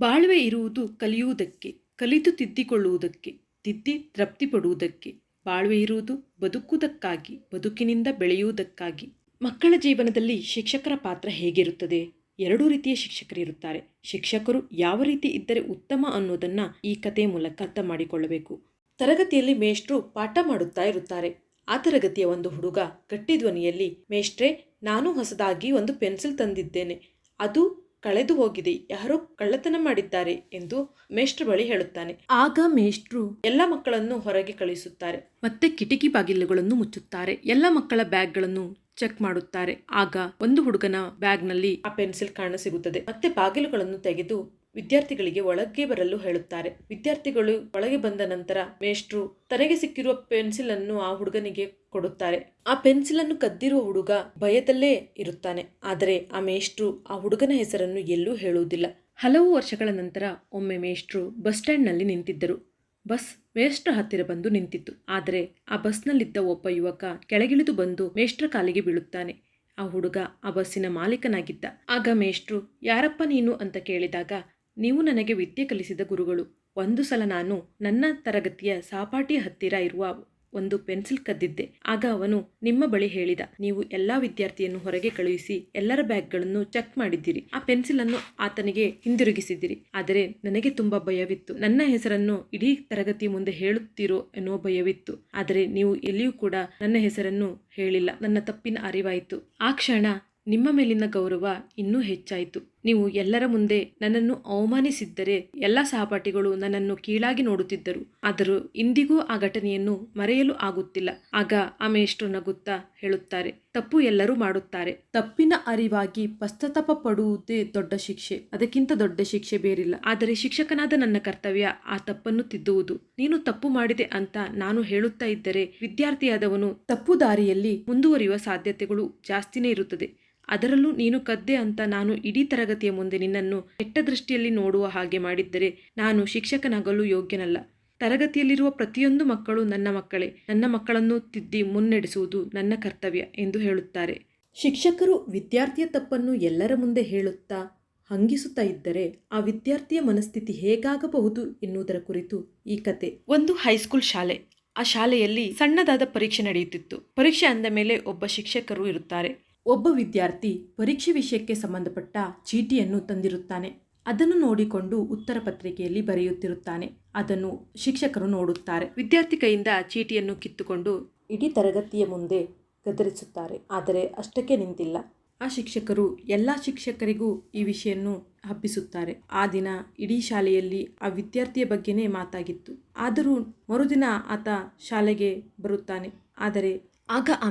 ಬಾಳ್ವೆ ಇರುವುದು ಕಲಿಯುವುದಕ್ಕೆ, ಕಲಿತು ತಿದ್ದಿಕೊಳ್ಳುವುದಕ್ಕೆ, ತಿದ್ದಿ ತೃಪ್ತಿ ಪಡುವುದಕ್ಕೆ ಬಾಳ್ವೆ ಇರುವುದು ಬದುಕುವುದಕ್ಕಾಗಿ, ಬದುಕಿನಿಂದ ಬೆಳೆಯುವುದಕ್ಕಾಗಿ. ಮಕ್ಕಳ ಜೀವನದಲ್ಲಿ ಶಿಕ್ಷಕರ ಪಾತ್ರ ಹೇಗಿರುತ್ತದೆ? ಎರಡೂ ರೀತಿಯ ಶಿಕ್ಷಕರಿರುತ್ತಾರೆ ಶಿಕ್ಷಕರು ಯಾವ ರೀತಿ ಇದ್ದರೆ ಉತ್ತಮ ಅನ್ನೋದನ್ನ ಈ ಕಥೆಯ ಮೂಲಕ ಅರ್ಥ ಮಾಡಿಕೊಳ್ಳಬೇಕು. ತರಗತಿಯಲ್ಲಿ ಮೇಷ್ಟ್ರು ಪಾಠ ಮಾಡುತ್ತಾ ಇರುತ್ತಾರೆ. ಆ ತರಗತಿಯ ಒಂದು ಹುಡುಗ ಗಟ್ಟಿ ಧ್ವನಿಯಲ್ಲಿ ಮೇಷ್ಟ್ರೆ, ನಾನು ಹೊಸದಾಗಿ ಒಂದು ಪೆನ್ಸಿಲ್ ತಂದಿದ್ದೇನೆ. ಅದು ಕಳೆದು ಹೋಗಿದೆ. ಯಾರೋ ಕಳ್ಳತನ ಮಾಡಿದ್ದಾರೆ ಎಂದು ಮೇಷ್ಟ್ರ ಬಳಿ ಹೇಳುತ್ತಾನೆ. ಆಗ ಮೇಷ್ಟ್ರು ಎಲ್ಲ ಮಕ್ಕಳನ್ನು ಹೊರಗೆ ಕಳಿಸುತ್ತಾರೆ ಮತ್ತೆ ಕಿಟಕಿ ಬಾಗಿಲುಗಳನ್ನು ಮುಚ್ಚುತ್ತಾರೆ. ಎಲ್ಲ ಮಕ್ಕಳ ಬ್ಯಾಗ್ಗಳನ್ನು ಚೆಕ್ ಮಾಡುತ್ತಾರೆ. ಆಗ ಒಂದು ಹುಡುಗನ ಬ್ಯಾಗ್ನಲ್ಲಿ ಆ ಪೆನ್ಸಿಲ್ ಕಾಣಸಿಗುತ್ತದೆ ಮತ್ತೆ ಬಾಗಿಲುಗಳನ್ನು ತೆಗೆದು ವಿದ್ಯಾರ್ಥಿಗಳಿಗೆ ಒಳಗೆ ಬರಲು ಹೇಳುತ್ತಾರೆ. ವಿದ್ಯಾರ್ಥಿಗಳು ಒಳಗೆ ಬಂದ ನಂತರ ಮೇಷ್ಟ್ರು ತನಗೆ ಸಿಕ್ಕಿರುವ ಪೆನ್ಸಿಲ್ ಅನ್ನು ಆ ಹುಡುಗನಿಗೆ ಕೊಡುತ್ತಾರೆ. ಆ ಪೆನ್ಸಿಲ್ ಅನ್ನು ಕದ್ದಿರುವ ಹುಡುಗ ಭಯದಲ್ಲೇ ಇರುತ್ತಾನೆ. ಆದರೆ ಆ ಮೇಷ್ಟ್ರು ಆ ಹುಡುಗನ ಹೆಸರನ್ನು ಎಲ್ಲೂ ಹೇಳುವುದಿಲ್ಲ. ಹಲವು ವರ್ಷಗಳ ನಂತರ ಒಮ್ಮೆ ಮೇಷ್ಟ್ರು ಬಸ್ ಸ್ಟ್ಯಾಂಡ್ನಲ್ಲಿ ನಿಂತಿದ್ದರು. ಬಸ್ ಮೇಷ್ಟ್ರ ಹತ್ತಿರ ಬಂದು ನಿಂತಿತ್ತು. ಆದರೆ ಆ ಬಸ್ನಲ್ಲಿದ್ದ ಒಬ್ಬ ಯುವಕ ಕೆಳಗಿಳಿದು ಬಂದು ಮೇಷ್ಟ್ರ ಕಾಲಿಗೆ ಬೀಳುತ್ತಾನೆ. ಆ ಹುಡುಗ ಆ ಬಸ್ಸಿನ ಮಾಲೀಕನಾಗಿದ್ದ. ಆಗ ಮೇಷ್ಟ್ರು, ಯಾರಪ್ಪ ನೀನು? ಅಂತ ಕೇಳಿದಾಗ ನೀವು ನನಗೆ ವಿದ್ಯೆ ಕಲಿಸಿದ ಗುರುಗಳು. ಒಂದು ಸಲ ನಾನು ನನ್ನ ತರಗತಿಯ ಸಾಪಾಟಿ ಹತ್ತಿರ ಇರುವ ಒಂದು ಪೆನ್ಸಿಲ್ ಕದ್ದಿದ್ದೆ. ಆಗ ಅವನು ನಿಮ್ಮ ಬಳಿ ಹೇಳಿದ, ನೀವು ಎಲ್ಲಾ ವಿದ್ಯಾರ್ಥಿಯನ್ನು ಹೊರಗೆ ಕಳುಹಿಸಿ ಎಲ್ಲರ ಬ್ಯಾಗ್ಗಳನ್ನು ಚೆಕ್ ಮಾಡಿದ್ದೀರಿ. ಆ ಪೆನ್ಸಿಲ್ ಅನ್ನು ಆತನಿಗೆ ಹಿಂದಿರುಗಿಸಿದಿರಿ ಆದರೆ ನನಗೆ ತುಂಬಾ ಭಯವಿತ್ತು. ನನ್ನ ಹೆಸರನ್ನು ಇಡೀ ತರಗತಿ ಮುಂದೆ ಹೇಳುತ್ತೀರೋ ಎನ್ನುವ ಭಯವಿತ್ತು. ಆದರೆ ನೀವು ಎಲ್ಲಿಯೂ ಕೂಡ ನನ್ನ ಹೆಸರನ್ನು ಹೇಳಿಲ್ಲ. ನನ್ನ ತಪ್ಪಿನ ಅರಿವಾಯಿತು. ಆ ಕ್ಷಣ ನಿಮ್ಮ ಮೇಲಿನ ಗೌರವ ಇನ್ನೂ ಹೆಚ್ಚಾಯಿತು. ನೀವು ಎಲ್ಲರ ಮುಂದೆ ನನ್ನನ್ನು ಅವಮಾನಿಸಿದ್ದರೆ ಎಲ್ಲ ಸಹಪಾಠಿಗಳು ನನ್ನನ್ನು ಕೀಳಾಗಿ ನೋಡುತ್ತಿದ್ದರು. ಆದರೂ ಇಂದಿಗೂ ಆ ಘಟನೆಯನ್ನು ಮರೆಯಲು ಆಗುತ್ತಿಲ್ಲ. ಆಗ ಆಮೆ ಎಷ್ಟು ನಗುತ್ತಾ ಹೇಳುತ್ತಾರೆ, ತಪ್ಪು ಎಲ್ಲರೂ ಮಾಡುತ್ತಾರೆ. ತಪ್ಪಿನ ಅರಿವಾಗಿ ಪಶ್ಚಾತ್ತಾಪ ಪಡುವುದೇ ದೊಡ್ಡ ಶಿಕ್ಷೆ. ಅದಕ್ಕಿಂತ ದೊಡ್ಡ ಶಿಕ್ಷೆ ಬೇರಿಲ್ಲ. ಆದರೆ ಶಿಕ್ಷಕನಾದ ನನ್ನ ಕರ್ತವ್ಯ ಆ ತಪ್ಪನ್ನು ತಿದ್ದುವುದು. ನೀನು ತಪ್ಪು ಮಾಡಿದೆ ಅಂತ ನಾನು ಹೇಳುತ್ತಾ ಇದ್ದರೆ ವಿದ್ಯಾರ್ಥಿಯಾದವನು ತಪ್ಪು ದಾರಿಯಲ್ಲಿ ಮುಂದುವರಿಯುವ ಸಾಧ್ಯತೆಗಳು ಜಾಸ್ತಿನೇ ಇರುತ್ತದೆ. ಅದರಲ್ಲೂ ನೀನು ಕದ್ದೆ ಅಂತ ನಾನು ಇಡೀ ತರಗತಿಯ ಮುಂದೆ ನಿನ್ನನ್ನು ಕೆಟ್ಟ ದೃಷ್ಟಿಯಲ್ಲಿ ನೋಡುವ ಹಾಗೆ ಮಾಡಿದ್ದರೆ ನಾನು ಶಿಕ್ಷಕನಾಗಲು ಯೋಗ್ಯನಲ್ಲ. ತರಗತಿಯಲ್ಲಿರುವ ಪ್ರತಿಯೊಂದು ಮಕ್ಕಳು ನನ್ನ ಮಕ್ಕಳೇ. ನನ್ನ ಮಕ್ಕಳನ್ನು ತಿದ್ದಿ ಮುನ್ನಡೆಸುವುದು ನನ್ನ ಕರ್ತವ್ಯ ಎಂದು ಹೇಳುತ್ತಾರೆ. ಶಿಕ್ಷಕರು ವಿದ್ಯಾರ್ಥಿಯ ತಪ್ಪನ್ನು ಎಲ್ಲರ ಮುಂದೆ ಹೇಳುತ್ತಾ ಹಂಗಿಸುತ್ತಾ ಇದ್ದರೆ ಆ ವಿದ್ಯಾರ್ಥಿಯ ಮನಸ್ಥಿತಿ ಹೇಗಾಗಬಹುದು ಎನ್ನುವುದರ ಕುರಿತು ಈ ಕತೆ. ಒಂದು ಹೈಸ್ಕೂಲ್ ಶಾಲೆ. ಆ ಶಾಲೆಯಲ್ಲಿ ಸಣ್ಣದಾದ ಪರೀಕ್ಷೆ ನಡೆಯುತ್ತಿತ್ತು. ಪರೀಕ್ಷೆ ಅಂದ ಮೇಲೆ ಒಬ್ಬ ಶಿಕ್ಷಕರು ಇರುತ್ತಾರೆ. ಒಬ್ಬ ವಿದ್ಯಾರ್ಥಿ ಪರೀಕ್ಷೆ ವಿಷಯಕ್ಕೆ ಸಂಬಂಧಪಟ್ಟ ಚೀಟಿಯನ್ನು ತಂದಿರುತ್ತಾನೆ. ಅದನ್ನು ನೋಡಿಕೊಂಡು ಉತ್ತರ ಪತ್ರಿಕೆಯಲ್ಲಿ ಬರೆಯುತ್ತಿರುತ್ತಾನೆ. ಅದನ್ನು ಶಿಕ್ಷಕರು ನೋಡುತ್ತಾರೆ. ವಿದ್ಯಾರ್ಥಿ ಕೈಯಿಂದ ಚೀಟಿಯನ್ನು ಕಿತ್ತುಕೊಂಡು ಇಡೀ ತರಗತಿಯ ಮುಂದೆ ಗದರಿಸುತ್ತಾರೆ. ಆದರೆ ಅಷ್ಟಕ್ಕೆ ನಿಂತಿಲ್ಲ. ಆ ಶಿಕ್ಷಕರು ಎಲ್ಲ ಶಿಕ್ಷಕರಿಗೂ ಈ ವಿಷಯವನ್ನು ಹಬ್ಬಿಸುತ್ತಾರೆ. ಆ ದಿನ ಇಡೀ ಶಾಲೆಯಲ್ಲಿ ಆ ವಿದ್ಯಾರ್ಥಿಯ ಬಗ್ಗೆನೇ ಮಾತಾಗಿತ್ತು. ಆದರೂ ಮರುದಿನ ಆತ ಶಾಲೆಗೆ ಬರುತ್ತಾನೆ. ಆದರೆ ಆಗ ಆ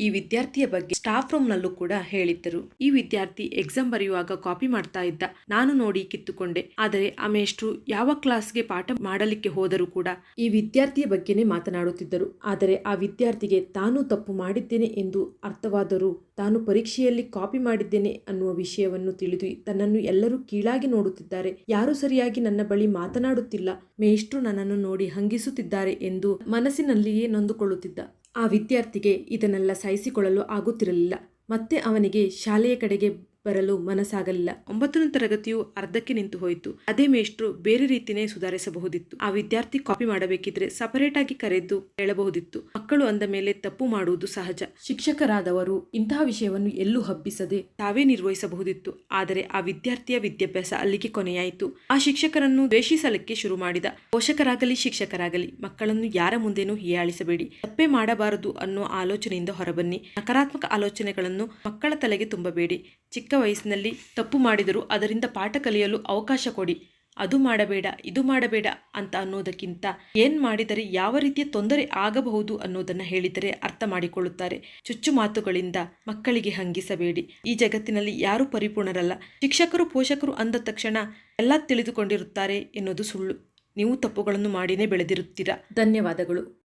ಈ ವಿದ್ಯಾರ್ಥಿಯ ಬಗ್ಗೆ ಸ್ಟಾಫ್ ರೂಮ್ನಲ್ಲೂ ಕೂಡ ಹೇಳಿದ್ದರು. ಈ ವಿದ್ಯಾರ್ಥಿ ಎಕ್ಸಾಮ್ ಬರೆಯುವಾಗ ಕಾಪಿ ಮಾಡ್ತಾ ಇದ್ದ. ನಾನು ನೋಡಿ ಕಿತ್ತುಕೊಂಡೆ. ಆದರೆ ಆ ಮೇಷ್ಟ್ರು ಯಾವ ಕ್ಲಾಸ್ಗೆ ಪಾಠ ಮಾಡಲಿಕ್ಕೆ ಹೋದರೂ ಕೂಡ ಈ ವಿದ್ಯಾರ್ಥಿಯ ಬಗ್ಗೆನೇ ಮಾತನಾಡುತ್ತಿದ್ದರು. ಆದರೆ ಆ ವಿದ್ಯಾರ್ಥಿಗೆ ತಾನು ತಪ್ಪು ಮಾಡಿದ್ದೇನೆ ಎಂದು ಅರ್ಥವಾದರೂ ತಾನು ಪರೀಕ್ಷೆಯಲ್ಲಿ ಕಾಪಿ ಮಾಡಿದ್ದೇನೆ ಅನ್ನುವ ವಿಷಯವನ್ನು ತಿಳಿದು ತನ್ನನ್ನು ಎಲ್ಲರೂ ಕೀಳಾಗಿ ನೋಡುತ್ತಿದ್ದಾರೆ. ಯಾರು ಸರಿಯಾಗಿ ನನ್ನ ಬಳಿ ಮಾತನಾಡುತ್ತಿಲ್ಲ. ಮೇಷ್ಟ್ರು ನನ್ನನ್ನು ನೋಡಿ ಹಂಗಿಸುತ್ತಿದ್ದಾರೆ ಎಂದು ಮನಸ್ಸಿನಲ್ಲಿಯೇ ನೊಂದುಕೊಳ್ಳುತ್ತಿದ್ದ. ಆ ವಿದ್ಯಾರ್ಥಿಗೆ ಇದನ್ನೆಲ್ಲ ಸಹಿಸಿಕೊಳ್ಳಲು ಆಗುತ್ತಿರಲಿಲ್ಲ. ಮತ್ತೆ ಅವನಿಗೆ ಶಾಲೆಯ ಕಡೆಗೆ ಬರಲು ಮನಸ್ಸಾಗಲಿಲ್ಲ. ಒಂಬತ್ತನೇ ತರಗತಿಯು ಅರ್ಧಕ್ಕೆ ನಿಂತು ಹೋಯಿತು. ಅದೇ ಮೇಷ್ಟ್ರು ಬೇರೆ ರೀತಿನೇ ಸುಧಾರಿಸಬಹುದಿತ್ತು. ಆ ವಿದ್ಯಾರ್ಥಿ ಕಾಪಿ ಮಾಡಬೇಕಿದ್ರೆ ಸಪರೇಟ್ ಆಗಿ ಕರೆದು ಹೇಳಬಹುದಿತ್ತು. ಮಕ್ಕಳು ಅಂದ ಮೇಲೆ ತಪ್ಪು ಮಾಡುವುದು ಸಹಜ. ಶಿಕ್ಷಕರಾದವರು ಇಂತಹ ವಿಷಯವನ್ನು ಎಲ್ಲೂ ಹಬ್ಬಿಸದೆ ತಾವೇ ನಿರ್ವಹಿಸಬಹುದಿತ್ತು. ಆದರೆ ಆ ವಿದ್ಯಾರ್ಥಿಯ ವಿದ್ಯಾಭ್ಯಾಸ ಅಲ್ಲಿಗೆ ಕೊನೆಯಾಯಿತು. ಆ ಶಿಕ್ಷಕರನ್ನು ದ್ವೇಷಿಸಲಕ್ಕೆ ಶುರು ಮಾಡಿದ. ಪೋಷಕರಾಗಲಿ, ಶಿಕ್ಷಕರಾಗಲಿ, ಮಕ್ಕಳನ್ನು ಯಾರ ಮುಂದೆನೂ ಹೀಯಾಳಿಸಬೇಡಿ. ತಪ್ಪೇ ಮಾಡಬಾರದು ಅನ್ನೋ ಆಲೋಚನೆಯಿಂದ ಹೊರಬನ್ನಿ. ನಕಾರಾತ್ಮಕ ಆಲೋಚನೆಗಳನ್ನು ಮಕ್ಕಳ ತಲೆಗೆ ತುಂಬಬೇಡಿ. ಚಿಕ್ಕ ವಯಸ್ಸಿನಲ್ಲಿ ತಪ್ಪು ಮಾಡಿದರೂ ಅದರಿಂದ ಪಾಠ ಕಲಿಯಲು ಅವಕಾಶ ಕೊಡಿ. ಅದು ಮಾಡಬೇಡ, ಇದು ಮಾಡಬೇಡ ಅಂತ ಅನ್ನೋದಕ್ಕಿಂತ ಏನು ಮಾಡಿದರೆ ಯಾವ ರೀತಿಯ ತೊಂದರೆ ಆಗಬಹುದು ಅನ್ನೋದನ್ನ ಹೇಳಿದರೆ ಅರ್ಥ ಮಾಡಿಕೊಳ್ಳುತ್ತಾರೆ. ಚುಚ್ಚು ಮಾತುಗಳಿಂದ ಮಕ್ಕಳಿಗೆ ಹಂಗಿಸಬೇಡಿ. ಈ ಜಗತ್ತಿನಲ್ಲಿ ಯಾರೂ ಪರಿಪೂರ್ಣರಲ್ಲ. ಶಿಕ್ಷಕರು, ಪೋಷಕರು ಅಂದ ತಕ್ಷಣ ಎಲ್ಲ ತಿಳಿದುಕೊಂಡಿರುತ್ತಾರೆ ಎನ್ನುವುದು ಸುಳ್ಳು. ನೀವು ತಪ್ಪುಗಳನ್ನು ಮಾಡಿನೇ ಬೆಳೆದಿರುತ್ತೀರಾ? ಧನ್ಯವಾದಗಳು.